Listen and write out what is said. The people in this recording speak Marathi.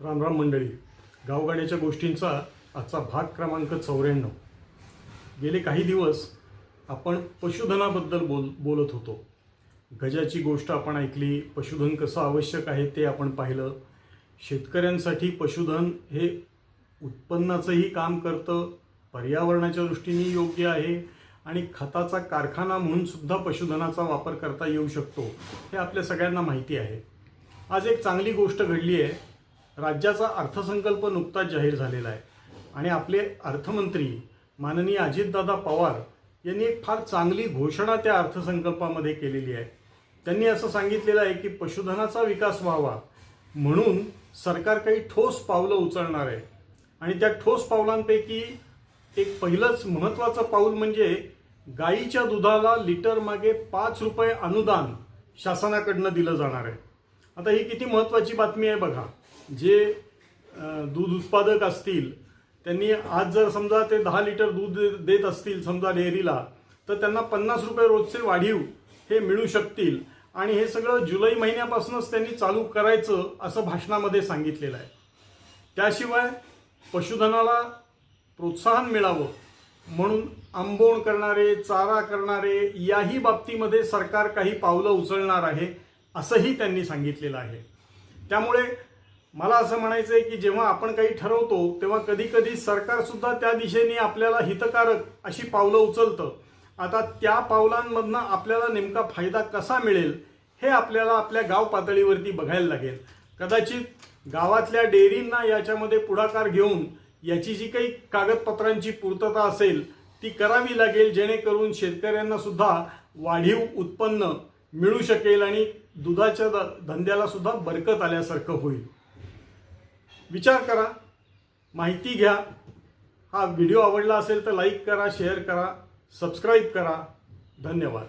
रामराम मंडळी गावगाड्याच्या गोष्टींचा आजचा भाग क्रमांक चौऱ्याण्णव. गेले काही दिवस आपण पशुधनाबद्दल बोल बोलत होतो. गजाची गोष्ट आपण ऐकली पशुधन कसं आवश्यक आहे ते आपण पाहिलं. शेतकऱ्यांसाठी पशुधन हे उत्पन्नाचंही काम करतं पर्यावरणाच्या दृष्टीने योग्य आहे आणि खताचा कारखाना म्हणून सुद्धा पशुधनाचा वापर करता येऊ शकतो हे आपल्या सगळ्यांना माहिती आहे. आज एक चांगली गोष्ट घडली आहे. राज्याचा अर्थसंकल्प नुकताच जाहीर झालेला आहे. आणि आपले अर्थमंत्री माननीय अजितदादा पवार यांनी एक फार चांगली घोषणा त्या अर्थसंकल्पामध्ये केलेली आहे. त्यांनी असं सांगितलेलं आहे की पशुधनाचा विकास व्हावा म्हणून सरकार काही ठोस पावलं उचलणार आहे. आणि त्या ठोस पावलांपैकी एक पहिलंच महत्त्वाचं पाऊल म्हणजे गाईच्या दुधाला लिटर मागे पाच रुपये अनुदान शासनाकडनं दिलं जाणार आहे. आता ही किती महत्त्वाची बातमी आहे बघा. जे दूध उत्पादक असतील त्यांनी आज जर समजा ते दहा लिटर दूध देत असतील समजा डेअरीला तर त्यांना पन्नास रुपये रोजचे वाढीव हे मिळू शकतील. आणि हे सगळं जुलै महिन्यापासूनच त्यांनी चालू करायचं असं भाषणामध्ये सांगितलेलं आहे. त्याशिवाय पशुधनाला प्रोत्साहन मिळावं म्हणून आंबोण करणारे चारा करणारे याही बाबतीमध्ये सरकार काही पावलं उचलणार आहे असंही त्यांनी सांगितलेलं आहे. त्यामुळे मला असं म्हणायचं आहे की जेव्हा आपण काही ठरवतो तेव्हा कधी कधी सरकारसुद्धा त्या दिशेने आपल्याला हितकारक अशी पावलं उचलतं. आता त्या पावलांमधनं आपल्याला नेमका फायदा कसा मिळेल हे आपल्याला आपल्या गाव पातळीवरती बघायला लागेल. कदाचित गावातल्या डेअरींना याच्यामध्ये पुढाकार घेऊन याची जी काही कागदपत्रांची पूर्तता असेल ती करावी लागेल जेणेकरून शेतकऱ्यांना सुद्धा वाढीव उत्पन्न मिळू शकेल आणि दुधाच्या द धंद्याला सुद्धा बरकत आल्यासारखं होईल. विचार करा माहिती घ्या. हा व्हिडिओ आवडला असेल तर लाईक करा शेअर करा सबस्क्राईब करा. धन्यवाद.